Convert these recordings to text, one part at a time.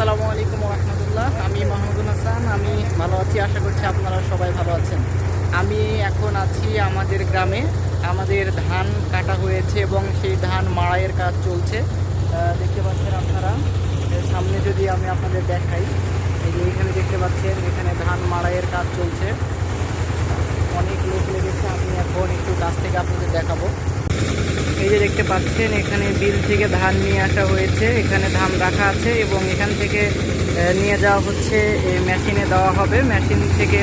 আসসালামু আলাইকুম রহমতুল্লাহ আমি মাহমুদুল হাসান, আমি ভালো আছি, আশা করছি আপনারা সবাই ভালো আছেন। আমি এখন আছি আমাদের গ্রামে। আমাদের ধান কাটা হয়েছে এবং সেই ধান মাড়াইয়ের কাজ চলছে। দেখতে পাচ্ছেন আপনারা। সামনে যদি আমি আপনাদের দেখাই, এই যে এখানে দেখতে পাচ্ছেন, এখানে ধান মাড়াইয়ের কাজ চলছে। অনেক লোক লেগেছে, আমি এখন একটু কাছ থেকে আপনাদের দেখাবো। যে দেখতে পাচ্ছেন, এখানে বিল থেকে ধান নিয়ে আসা হয়েছে। এখানে ধান রাখা আছে এবং এখান থেকে নিয়ে যাওয়া হচ্ছে মেশিনে দেওয়া হবে। মেশিন থেকে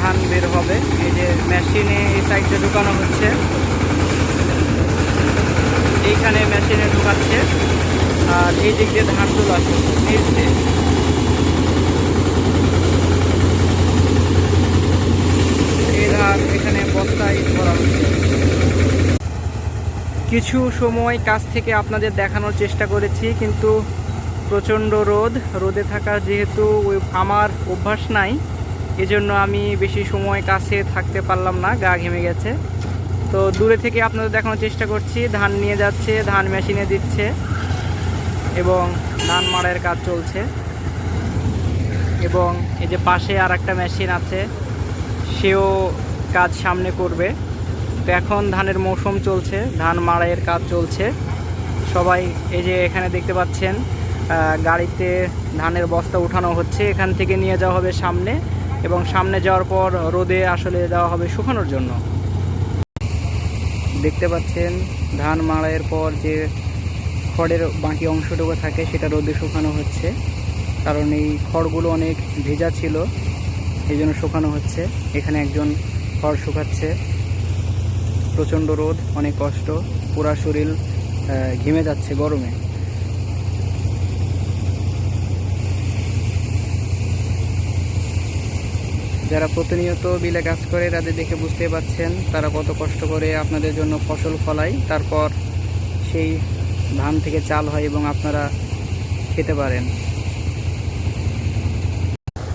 ধান বের হবে। এই যে মেশিনে এই সাইডে ঢুকানো হচ্ছে। এইখানে মেশিনে ঢুকাচ্ছে। আর এই দিক দিয়ে ধান তোলা আছে নিচ দিয়ে। এই ধান এখানে বস্তায় করা হচ্ছে কিছু সময় কাছ থেকে আপনাদের দেখানোর চেষ্টা করেছি, কিন্তু প্রচণ্ড রোদ। রোদে থাকা যেহেতু আমার অভ্যাস নাই, এজন্য আমি বেশি সময় কাছে থাকতে পারলাম না, গা ঘেমে গেছে। তো দূরে থেকে আপনাদের দেখানোর চেষ্টা করছি, ধান নিয়ে যাচ্ছে, ধান মেশিনে দিচ্ছে এবং ধান মাড়াইয়ের কাজ চলছে। এবং এই যে পাশে আর একটা মেশিন আছে, সেও কাজ সামনে করবে। তো এখন ধানের মৌসুম চলছে, ধান মাড়াইয়ের কাজ চলছে। সবাই এই যে এখানে দেখতে পাচ্ছেন গাড়িতে ধানের বস্তা উঠানো হচ্ছে, এখান থেকে নিয়ে যাওয়া হবে সামনে এবং সামনে যাওয়ার পর রোদে আসলে দেওয়া হবে শুকানোর জন্য। দেখতে পাচ্ছেন, ধান মাড়াইয়ের পর যে খড়ের বাকি অংশটুকু থাকে সেটা রোদে শুকানো হচ্ছে। কারণ এই খড়গুলো অনেক ভেজা ছিল, এই জন্য শুকানো হচ্ছে। এখানে একজন খড় শুকাচ্ছে। প্রচণ্ড রোদ, অনেক কষ্ট, পুরা শরীর ঘেমে যাচ্ছে গরমে। যারা প্রতিনিয়ত বিলে কাজ করে, তাদের দেখে বুঝতে পাচ্ছেন তারা কত কষ্ট করে আপনাদের জন্য ফসল ফলায়, তারপর সেই ধান থেকে চাল হয় এবং আপনারা খেতে পারেন।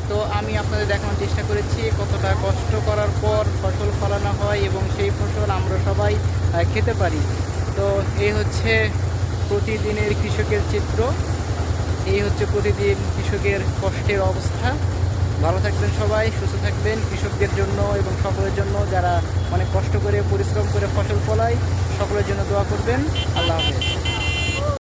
তো আমি আপনাদের দেখানোর চেষ্টা করেছি কতটা কষ্ট করার পর ফসল ফলানো হয় এবং সেই ফসল আমরা সবাই আহ, খেতে পারি। তো এই হচ্ছে প্রতিদিনের কৃষকের চিত্র। এই হচ্ছে প্রতিদিন কৃষকের কষ্টের অবস্থা। ভালো থাকবেন সবাই, সুস্থ থাকবেন কৃষকদের জন্য এবং সকলের জন্য যারা অনেক কষ্ট করে, পরিশ্রম করে ফসল ফলায়, সকলের জন্য দোয়া করবেন। আল্লাহ হাফেজ।